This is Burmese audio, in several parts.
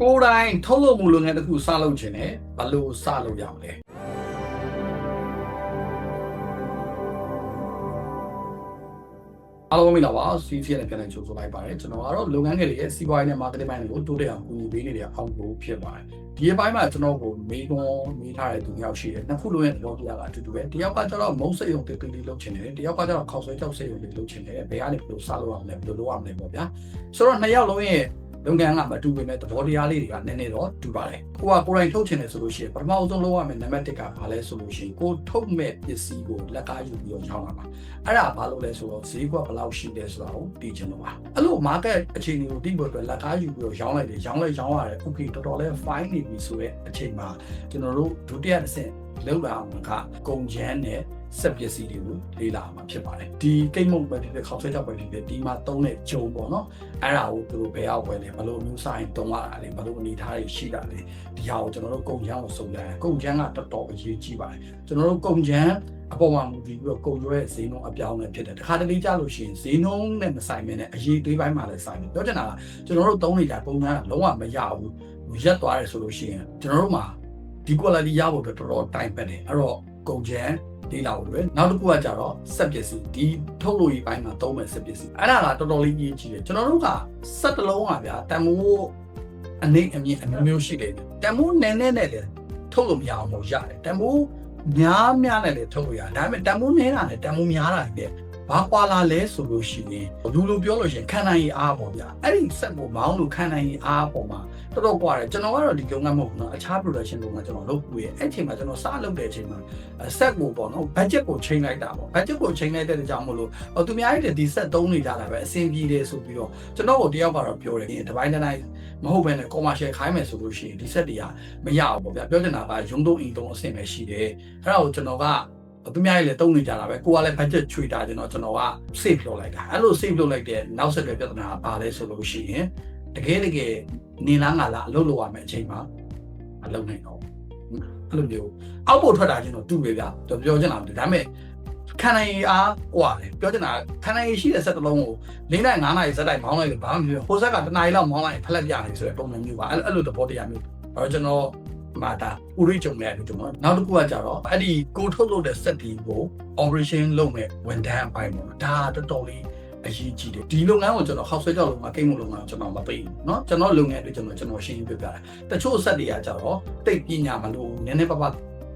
ကိုယ်တိုင်ထုတ်လုပ်မှုလုပ်ငန်းတစ်ခုစလုပ်ခြင်းနဲ့ဘယ်လိုစလုပ်ရမလဲအားလုံးမင်္ဂလာပါ CC နဲ့ပြန်လည်ကြိုဆိုလိုက်ပါတယ်ကျွန်တော်ကတော့လုပ်ငန်းငယ်တွေရဲ့စီးပွားရေးနဲ့ marketing ပိုင်းတွေကိုတိုးတက်အောင်ကူညီပေးနေတဲ့အောင်ကိုဖြစ်ပါတယ်ဒီအပိုင်းမှာကျွန်တော်ကိုမေးခွန်းမေးထားတဲ့သူတစ်ယောက်ရှိတယ်နှစ်ခုလုံးရဲ့သဘောတရားကအတူတူပဲတယောက်ကကျတော့မုံစိတ်ရုံတေးတေးလေးလုပ်ချင်တယ်တယောက်ကကျတော့ခေါက်ဆွဲကြောက်စိတ်ရုံလေးလုပ်ချင်တယ်ဘယ်ကနေဘယ်လိုစလုပ်အောင်လဲဘယ်လိုလုပ်အောင်လဲပေါ့ဗျာဆိုတော့နှစ်ယောက်လုံးရဲ့ လုပ်ငန်းကမတူပေမဲ့သဘောတရားလေးတွေကနည်းနည်းတော့တူပါတယ်။ကိုကကိုယ်တိုင်ထုတ်ချင်တယ်ဆိုလို့ရှိရင်ပထမအဆုံးလုပ်ရမယ့်နံပါတ်1ကဘာလဲဆိုလို့ရှိရင်ကိုထုတ်မဲ့ပစ္စည်းကိုလက်ကားယူပြီးတော့ရောင်းလာပါ။အဲ့ဒါဘာလို့လဲဆိုတော့ဈေးကွက်ဘယ်လောက်ရှိလဲဆိုတာကိုသိချင်လို့ပါ။အဲ့လို market အခြေအနေကိုသိဖို့အတွက်လက်ကားယူပြီးတော့ရောင်းလိုက်တယ်။ရောင်းလိုက်ရောင်းရတယ်။ okay တော်တော်လေး fine နေပြီဆိုတဲ့အချိန်မှာကျွန်တော်တို့ဒုတိယတစ်ဆင့်လောက်လာအောင်ကကုန်ချမ်းနဲ့ စက်ပစ္စည်းတွေကိုလေးလာမှာဖြစ်ပါတယ်ဒီကိတ်မုတ်ပဲဒီခေါက်ဆွဲကြောက်ပဲဒီဒီမှာသုံးတဲ့ဂျုံပေါ့နော်အဲ့ဒါကိုသူတို့ဘယ်ရောက်ဝယ်လဲဘယ်လိုမျိုးဆိုင်တုံးရတာလဲဘယ်လိုအနေထားတွေရှိတာလဲဒီဟာကိုကျွန်တော်တို့ကုန်ချမ်းကိုစုံစမ်းကုန်ချမ်းကတော်တော်အရေးကြီးပါတယ်ကျွန်တော်တို့ကုန်ချမ်းအပေါ်မှာမူတည်ပြီးတော့ကုန်ရွက်ဈေးနှုန်းအပြောင်းလဲဖြစ်တယ်တခါတလေကြာလို့ရှိရင်ဈေးနှုန်းနဲ့မဆိုင်မနဲ့အရေးသွေးပိုင်းမှာလည်းဆိုင်တယ်ပြောချင်တာကကျွန်တော်တို့သုံးနေကြကုန်ချမ်းကလုံးဝမရဘူးရက်သွားတယ်ဆိုလို့ရှိရင်ကျွန်တော်တို့မှာဒီ quality ရဖို့အတွက်တော်တော်တိုင်ပတ်တယ်အဲ့တော့ကုန်ချမ်း လေးလာလို့ပဲနောက်တစ်ခုကကြတော့စက်ပစ္စည်းဒီထုတ်လို့ရေးပိုင်းမှာသုံးမဲ့စက်ပစ္စည်းအဲ့ဒါကတော်တော်လေးကြီးကြီးတယ်ကျွန်တော်တို့ကစက်တစ်လုံးကဗျာတန်မိုးအနေအမြင့်အမျိုးမျိုးရှိတယ်တန်မိုးနည်းနည်းနဲ့လည်းထုတ်လို့မရအောင်လို့ရတယ်တန်မိုးများများနဲ့လည်းထုတ်လို့ရတယ်ဒါပေမဲ့တန်မိုးနည်းတာနဲ့တန်မိုးများတာနဲ့ ဘာကွာလာလဲဆိုလို့ရှိရင်လူလိုပြောလို့ရှိရင်ခံနိုင်ရည်အားပေါ့ဗျာအဲ့ဒီစက်ကိုမောင်းလို့ခံနိုင်ရည်အားပေါ်မှာတော်တော်ကွာတယ်ကျွန်တော်ကတော့ဒီလုပ်ငန်းမဟုတ်ဘူးเนาะအခြား production လုပ်ငန်းကျွန်တော်လုပ်ပြီးရဲ့အဲ့ချိန်မှာကျွန်တော်စလုပ်တဲ့အချိန်မှာဆက်ကိုပေါ့နော် budget ကိုချိန်လိုက်တာပေါ့ budget ကိုချိန်လိုက်တဲ့ကြောင့်မလို့ဟိုသူများရဲ့ဒီဆက်သုံးနေကြတာပဲအဆင်ပြေတယ်ဆိုပြီးတော့ကျွန်တော်တို့တယောက်ကတော့ပြောတယ်ဒီပိုင်းတိုင်းမဟုတ်ဘဲနဲ့ commercial ခိုင်းမယ်ဆိုလို့ရှိရင်ဒီဆက်တွေကမရဘူးပေါ့ဗျာပြောချင်တာကရုံသုံးအိမ်သုံးအဆင်ပဲရှိတယ်အဲ့ဒါကိုကျွန်တော်က သူများကြီးလည်းတုံးနေကြတာပဲကိုကလည်း budget ချွေတာကျွန်တော်ကျွန်တော်က save လုပ်လိုက်တာအဲ့လို save လုပ်လိုက်တဲ့နောက်ဆက်တွဲပြဿနာကဘာလဲဆိုလို့ရှိရင်တကယ်တကယ်နေလားငါလားအလုပ်လုပ်ရမယ့်အချိန်မှာမလုပ်နိုင်တော့အဲ့လိုမျိုးအောက်ပို့ထွက်တာကျွန်တော်တူပဲဗျကျွန်တော်ပြောချင်တာမဟုတ်ဒါပေမဲ့ခန္ဓာရည်အားကွာလေပြောချင်တာခန္ဓာရည်ရှိတဲ့စက်တလုံးကို၄နိုင်၅နိုင်ဇက်တိုင်းမောင်းလိုက်လို့ဘာမှမဖြစ်ဘူးဟိုဆက်ကတနားရီလောက်မောင်းလိုက်ဖလက်ပြနေဆိုတဲ့ပုံစံမျိုးပါအဲ့လိုသဘောတရားမျိုးအဲ့တော့ကျွန်တော် မာတာဥရိကြုံရတယ်ကျွန်တော်နောက်တစ်ခုကကြတော့အဲ့ဒီကိုထုတ်လုပ်တဲ့စက်တီကို operation လုပ်မဲ့ဝန်ထမ်းအပိုင်းပေါ့ဒါတော်တော်လေးအရေးကြီးတယ်ဒီလုပ်ငန်းကိုကျွန်တော်ဟောက်ဆွဲကြောက်လုပ်မှာကိန်းမှုလုပ်မှာကျွန်တော်မသိဘူးเนาะကျွန်တော်လုပ်ငန်းတွေကျွန်တော်ကျွန်တော်ရှင်းပြပြတယ်တချို့ဆက်တွေကကြတော့တိတ်ပညာမလို့နည်းနည်းပါးပါး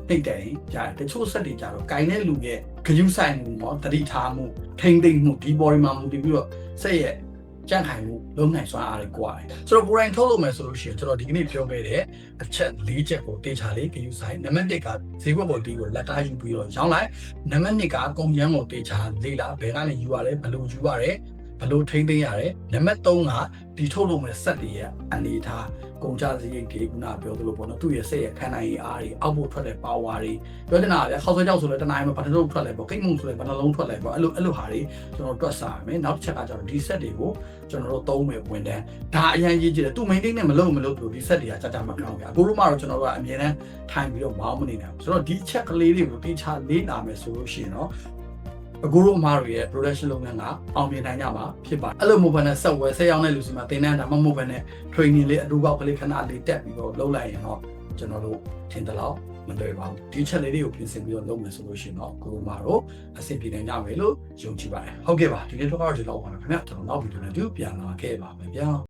တိတ်တယ်ကြားတယ်တချို့ဆက်တွေကြတော့ဂိုင်းတဲ့လူရဲ့ဂရုဆိုင်မှုเนาะတတိထားမှုထိမ့်သိမ့်မှုဒီပေါ်ဒီမှာမူတည်ပြီးတော့ဆက်ရဲ့ ကြန့်ခိုင်မှုလုံးနိုင်စွမ်းအားတွေကွာတယ်ဆိုတော့ကိုယ်တိုင်ထုတ်လို့မယ်ဆိုလို့ရှိရင်ကျွန်တော်ဒီကနေ့ပြောခဲ့တဲ့အချက်၄ချက်ကိုတေချာလေးဂရုဆိုင်နံပါတ်၁ကဈေးကွက်ပေါ်ဒီကိုလက်ကားယူပြီးတော့ရောင်းလိုက်နံပါတ်2ကကုန်ကျန်းကိုတေချာလေးလာဘယ်ကနေယူရတယ်ဘယ်လိုယူရတယ် ဘလို့ထိမ့်သိမ်းရတယ်နံပါတ်3ကဒီထုတ်လို့မဲ့စက်တွေရဲ့အနေထားကုန်ကြစရိတ်တွေခုနပြောသလိုပေါ့နော်သူ့ရဲ့စက်ရဲ့ခံနိုင်ရည်အားတွေအောက်ဖို့ထွက်တဲ့ power တွေပြောချင်တာကခေါက်ဆွဲကြောက်ဆိုလဲတနိုင်မှာဘာတစ်လုံးထွက်လဲပေါ့ကိတ်မုံဆိုလဲဘာနှလုံးထွက်လဲပေါ့အဲ့လိုအဲ့လိုဟာတွေကျွန်တော်တွက်စားရမယ်နောက်တစ်ချက်ကကျတော့ဒီစက်တွေကိုကျွန်တော်တို့သုံးမယ်ဝင်တန်းဒါအရင်ကြီးကြည့်တယ်သူ maintain နဲ့မလုပ်မလုပ်လို့ဒီစက်တွေကကြာကြာမကောင်းဘူးအခုတို့မှတော့ကျွန်တော်တို့ကအမြဲတမ်းထိုင်ပြီးတော့မောင်းမနေနိုင်ဘူးဆိုတော့ဒီအချက်ကလေးတွေကိုတေချာလေးလာမယ်ဆိုလို့ရှိရင်တော့ အခုတို့အမားတွေရဲ့ production လုပ်ငန်းကအောင်မြင်နိုင်ကြမှာဖြစ်ပါတယ်အဲ့လိုမျိုးပဲနဲ့ဆက်ဝယ်ဆက်ရောက်တဲ့လူစီမှာသင်တန်းဒါမှမဟုတ်ပဲနဲ့ training လေးအတူပေါက်ကလေးခဏလေးတက်ပြီးတော့လုပ်လိုက်ရင်တော့ကျွန်တော်တို့ထင်တယ်လို့မလွယ်ပါဘူးဒီချက်လေးတွေကိုပြင်ဆင်ပြီးတော့လုပ်မယ်ဆိုလို့ရှိရင်တော့ကိုတို့မှာတော့အဆင်ပြေနိုင်ကြမယ်လို့ယုံကြည်ပါတယ်ဟုတ်ကဲ့ပါဒီနေ့တော့ဒီလောက်ပါမယ်ခင်ဗျကျွန်တော်နောက်ဗီဒီယိုနဲ့တူပြန်လာခဲ့ပါမယ်ဗျာ